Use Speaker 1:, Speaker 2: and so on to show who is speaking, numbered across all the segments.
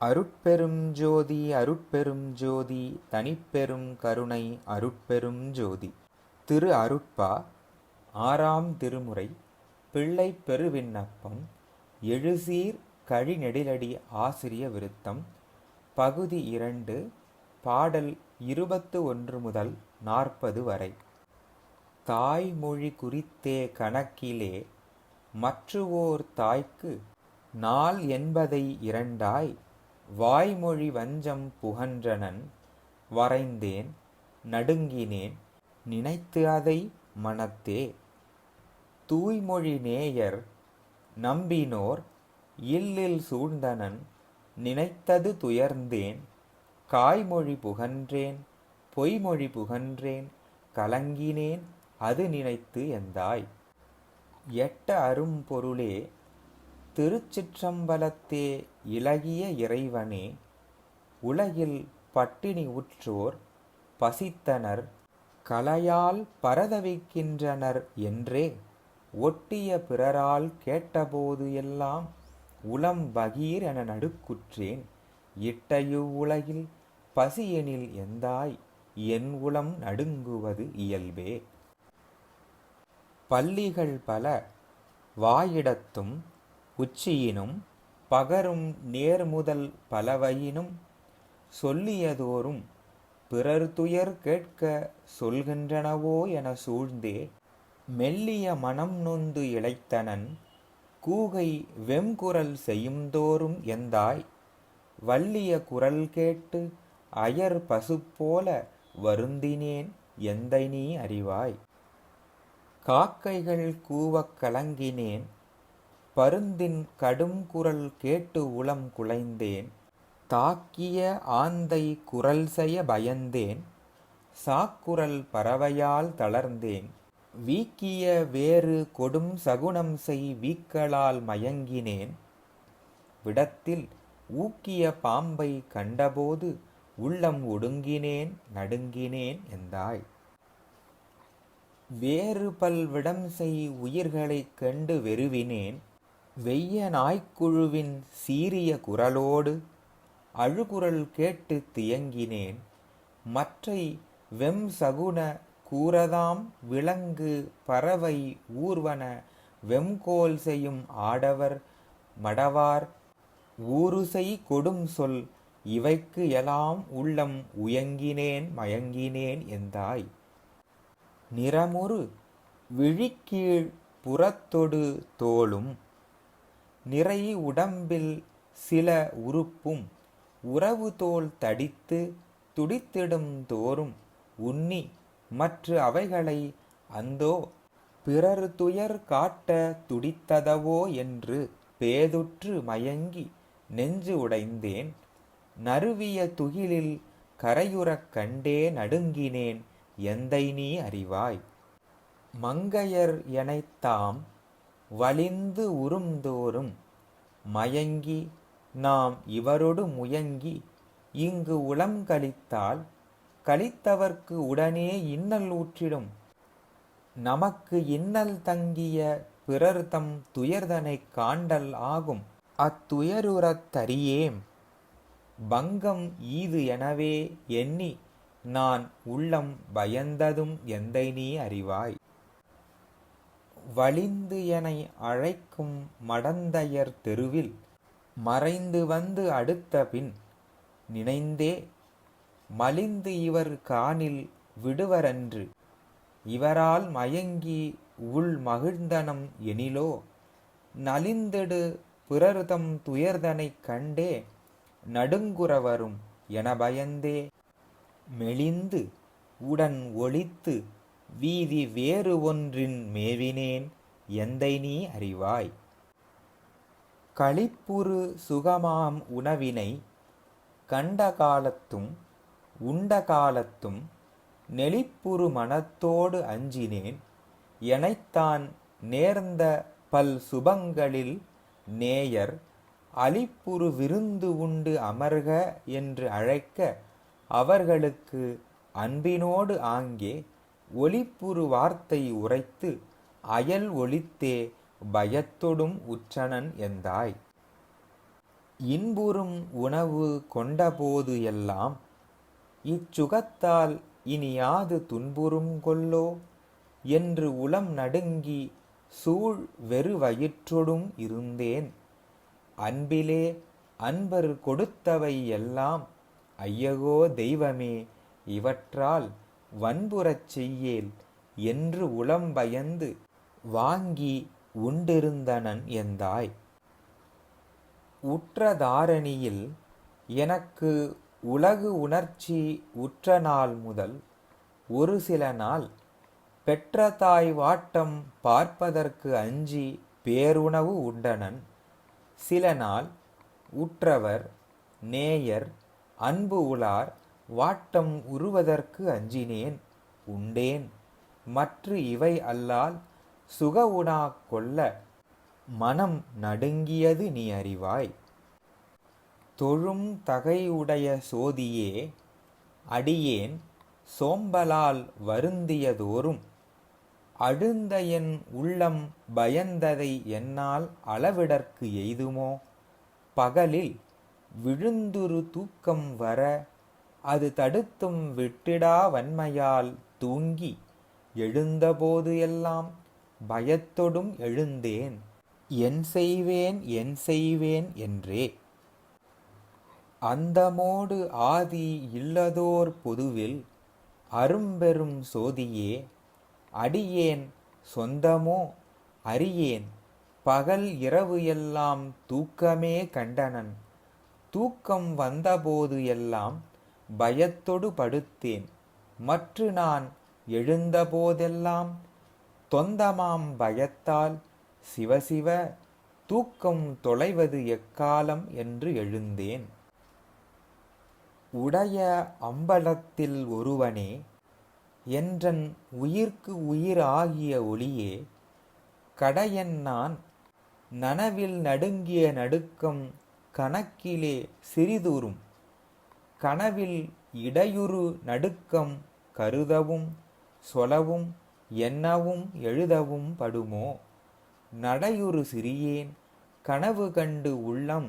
Speaker 1: அருட்பெரும் ஜோதி அருட்பெரும் ஜோதி தனிப்பெரும் கருணை அருட்பெரும் ஜோதி. திரு அருட்பா ஆறாம் திருமுறை பிள்ளை பெருவிண்ணப்பம் எழுசீர் கழிநெடிலடி ஆசிரிய விருத்தம் பகுதி இரண்டு பாடல் இருபத்து ஒன்று முதல் நாற்பது வரை. தாய்மொழி குறித்தே கணக்கிலே மற்றுவோர் தாய்க்கு நாள் என்பதை இரண்டாய் வாய்மொழி வஞ்சம் புகன்றனன் வரைந்தேன் நடுங்கினேன் நினைத்து அதை மனத்தே தூய்மொழி நேயர் நம்பினோர் இல்லில் சூழ்ந்தனன் நினைத்தது துயர்ந்தேன் காய்மொழி புகன்றேன் பொய்மொழி புகன்றேன் கலங்கினேன் அது நினைத்து எந்தாய். எட்ட அரும்பொருளே திருச்சிற்றம்பலத்தே இலகிய இறைவனே உலகில் பட்டினி உற்றோர் பசித்தனர் கலையால் பரதவிக்கின்றனர் என்றே ஒட்டிய பிறரால் கேட்டபோது எல்லாம் உளம் பகீர் என நடுக்குற்றேன். இட்டையு உலகில் பசியெனில் எந்தாய்? என் உளம் நடுங்குவது இயல்பே. பள்ளிகள் பல வாயிடத்தும் உச்சியினும் பகரும் நேர்முதல் பலவையினும் சொல்லியதோறும் பிறர் துயர் கேட்க சொல்கின்றனவோ என சூழ்ந்தே மெல்லிய மனம் நொந்து இழைத்தனன் கூகை வெம்குரல் செய்யும்தோறும் எந்தாய்? வள்ளிய குரல் கேட்டு அயர் பசுப்போல வருந்தினேன் எந்தை நீ அறிவாய்? காக்கைகள் கூவக் கலங்கினேன் பருந்தின் கடும் குரல் கேட்டு உளம் குலைந்தேன். தாக்கிய ஆந்தை குரல் செய்ய பயந்தேன். சாக்குரல் பறவையால் தளர்ந்தேன். வீக்கிய வேறு கொடும் சகுனம் செய் வீக்களால் மயங்கினேன். விடத்தில் ஊக்கிய பாம்பை கண்டபோது உள்ளம் ஒடுங்கினேன் நடுங்கினேன் எந்தாய் வேறு பல்விடம் செய் உயிர்களைக் கண்டு வெறுவினேன். வெய்ய நாய்க்குழுவின் சீரிய குரலோடு அழுகுரல் கேட்டு தியங்கினேன். மற்றை வெம் சகுன கூறதாம் விலங்கு பறவை ஊர்வன வெம்கோல் செய்யும் ஆடவர் மடவார். ஊருசை கொடும் சொல் இவைக்கு எலாம் உள்ளம் உயங்கினேன் மயங்கினேன் எந்தாய். நிறமுறு விழிக்கீழ் புறத்தொடு தோளும் நிறை உடம்பில் சில உறுப்பும் உறவு தோல் தடித்து துடித்திடும் தோறும் உண்ணி மற்ற அவைகளை அந்தோ பிறர் துயர் காட்ட துடித்ததவோ என்று பேதுற்று மயங்கி நெஞ்சு உடைந்தேன். நறுவிய துகிலில் கரையுறக் கண்டே நடுங்கினேன். எந்தை நீ அறிவாய்? மங்கையர் எனைத்தாம் வலிந்து உறும்தோறும் மயங்கி நாம் இவரொடு முயங்கி இங்கு உளம் கழித்தால் கழித்தவர்க்கு உடனே இன்னல் ஊற்றிடும். நமக்கு இன்னல் தங்கிய பிறர்தம் துயர்தனை துயர்தனைக் காண்டல் ஆகும். அத்துயருறத் தறியேம். பங்கம் ஈது எனவே எண்ணி நான் உள்ளம் பயந்ததும் எந்தை நீ அறிவாய்? வலிந்து எனை அழைக்கும் மடந்தையர் தெருவில் மறைந்து வந்து அடுத்த பின் நினைந்தே மலிந்து இவர் காணில் விடுவரன்று இவரால் மயங்கி உள் மகிழ்ந்தனம் எனிலோ நலிந்தெடு பிறர்தம் துயர்தனைக் கண்டே நடுங்குறவரும் என பயந்தே மெலிந்து உடன் ஒளித்து வீதி வேறு ஒன்றின் மேவினேன் எந்தை நீ அறிவாய்? களிப்புறு சுகமாம் உணவினை கண்ட காலத்தும் உண்ட காலத்தும் நெளிப்புறு மனத்தோடு அஞ்சினேன் எனைத்தான் நேர்ந்த பல் சுபங்களில் நேயர் அலிப்புறு விருந்து உண்டு அமர்க என்று அழைக்க அவர்களுக்கு அன்பினோடு ஆங்கே ஒளிப்புறு வார்த்தை உரைத்து அயல் ஒளித்தே பயத்தொடும் உற்றனன் எந்தாய் இன்புறும் உணவு கொண்டபோது எல்லாம் இச்சுகத்தால் இனியாது துன்புறும் கொல்லோ? என்று உளம் நடுங்கி சூழ் வெறு வயிற்றொடும் இருந்தேன். அன்பிலே அன்பர் கொடுத்தவை எல்லாம் ஐயகோ தெய்வமே இவற்றால் வன்புறச் செய்யேல் என்று உளம் பயந்து வாங்கி உண்டிருந்தனன் எந்தாய்? உற்றதாரணியில் எனக்கு உலகு உணர்ச்சி உற்ற நாள் முதல் ஒரு சில நாள் பெற்ற தாய் வாட்டம் பார்ப்பதற்கு அஞ்சி பேருணவு உண்டனன். சில நாள் உற்றவர் நேயர் அன்பு உளார் வாட்டம் உருவதற்கு அஞ்சினேன் உண்டேன். மற்று இவை அல்லால் சுக உணா கொள்ள மனம் நடுங்கியது நீ அறிவாய். தொழும் தகையுடைய சோதியே அடியேன் சோம்பலால் வருந்தியதோறும். அழுந்த என் உள்ளம் பயந்ததை என்னால் அளவிடற்கு எய்துமோ? பகலில் விழுந்துரு தூக்கம் வர அது தடுத்தும் விட்டிடா வன்மையால் தூங்கி எழுந்தபோது எல்லாம் பயத்தொடும் எழுந்தேன். என் செய்வேன் என் செய்வேன் என்றே. அந்தமோடு ஆதி இல்லதோர் பொதுவில் அரும்பெரும் சோதியே அடியேன் சொந்தமோ அறியேன் பகல் இரவு எல்லாம் தூக்கமே கண்டனன். தூக்கம் வந்தபோது எல்லாம் பயத்தொடு படுத்தேன். மற்று நான் எழுந்தபோதெல்லாம் தொந்தமாம் பயத்தால் சிவசிவ தூக்கம் தொலைவது எக்காலம் என்று எழுந்தேன். உடைய அம்பலத்தில் ஒருவனே என்றன் உயிர்க்கு உயிராகிய ஒளியே கடையன் நான் நனவில் நடுங்கிய நடுக்கம் கணக்கிலே சிறிதுறும். கனவில் இடையுறு நடுக்கம் கருதவும் சொலவும் எண்ணவும் எழுதவும் படுமோ? நடையுறு சிறியேன் கனவு கண்டு உள்ளம்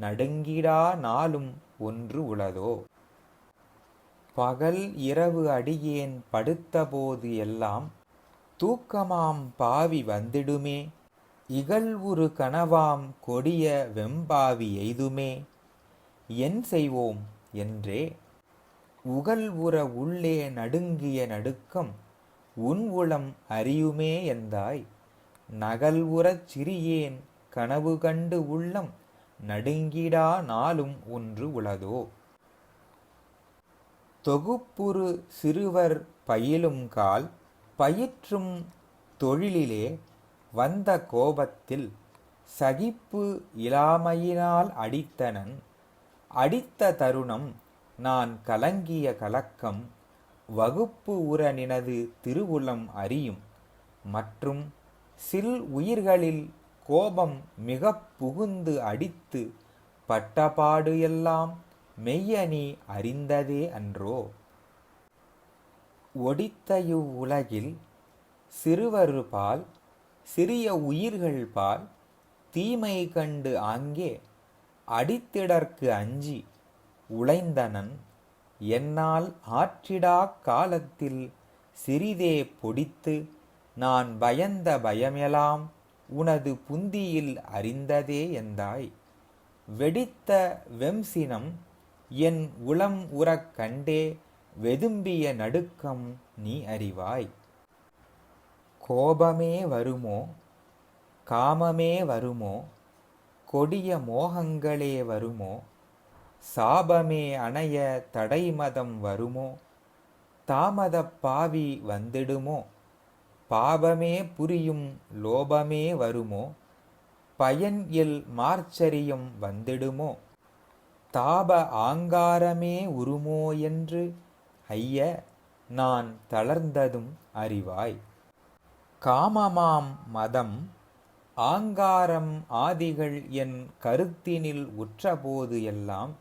Speaker 1: நடுங்கிடா நாளும் ஒன்று உளதோ? பகல் இரவு அடியேன் படுத்தபோது எல்லாம் தூக்கமாம் பாவி வந்திடுமே? இகழ்வுறு கனவாம் கொடிய வெம்பாவி எய்துமே? என் செய்வோம் என்றே உகல் உற உள்ளே நடுங்கிய நடுக்கம் உன் உளம் அறியுமே எந்தாய் நகல் உறச் சிறியேன் கனவு கண்டு உள்ளம் நடுங்கிடா நாளும் ஒன்று உளதோ. தொகுப்புறு சிறுவர் பயிலும் கால் பயிற்றும் தொழிலிலே வந்த கோபத்தில் சகிப்பு இலாமையினால் அடித்தனன் அடித்த தருணம் நான் கலங்கிய கலக்கம் வகுப்பு உற நினது திருவுளம் அறியும். மற்றும் சில் உயிர்களில் கோபம் மிக புகுந்து அடித்து பட்டபாடு எல்லாம் மெய்யணி அறிந்ததே அன்றோ? ஒடித்தயு உலகில் சிறுவரு பால் சிறிய உயிர்கள் பால் தீமை கண்டு ஆங்கே? அடித்திடற்கு அஞ்சி உழைந்தனன் என்னால் ஆற்றிடா காலத்தில் சிறிதே பொடித்து நான் பயந்த பயமெலாம் உனது புந்தியில் அறிந்ததே எந்தாய் வெடித்த வெம்சினம் என் உளம் உறக் கண்டே வெதும்பிய நடுக்கம் நீ அறிவாய். கோபமே வருமோ? காமமே வருமோ? கொடிய மோகங்களே வருமோ? சாபமே அணைய தடைமதம் வருமோ? தாமதப் பாவி வந்திடுமோ? பாபமே புரியும் லோபமே வருமோ? பயன் இல் மார்ச்சரியம் வந்திடுமோ? தாப ஆங்காரமே உருமோ என்று? ஐய நான் தளர்ந்ததும் அறிவாய். காமமாம் மதம் ஆங்காரம் ஆதிகள் என் கருத்தினில் உற்றபோது எல்லாம்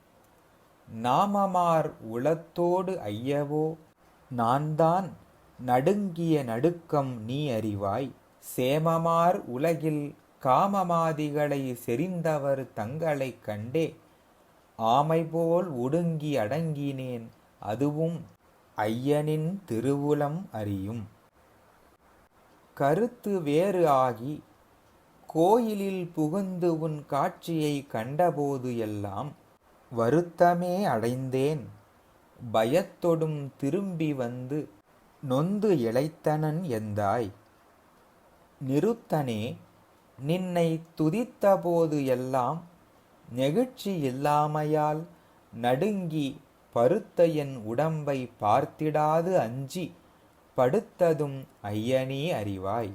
Speaker 1: நாமமார் உளத்தோடு ஐயவோ நான்தான் நடுங்கிய நடுக்கம் நீ அறிவாய். சேமமார் உலகில் காமமாதிகளை செறிந்தவர் தங்களைக் கண்டே ஆமை போல் ஒடுங்கி அடங்கினேன் அதுவும் ஐயனின் திருவுளம் அறியும். கருத்து வேறு ஆகி கோயிலில் புகுந்து உன் காட்சியை கண்டபோது எல்லாம் வருத்தமே அடைந்தேன். பயத்தொடும் திரும்பி வந்து நொந்து இளைத்தனன் எந்தாய்? நிறுத்தனே நின்னை துதித்தபோது எல்லாம் நெகிழ்ச்சி இல்லாமையால் நடுங்கி பருத்த என் உடம்பை பார்த்திடாது அஞ்சி படுத்ததும் ஐயனே அறிவாய்.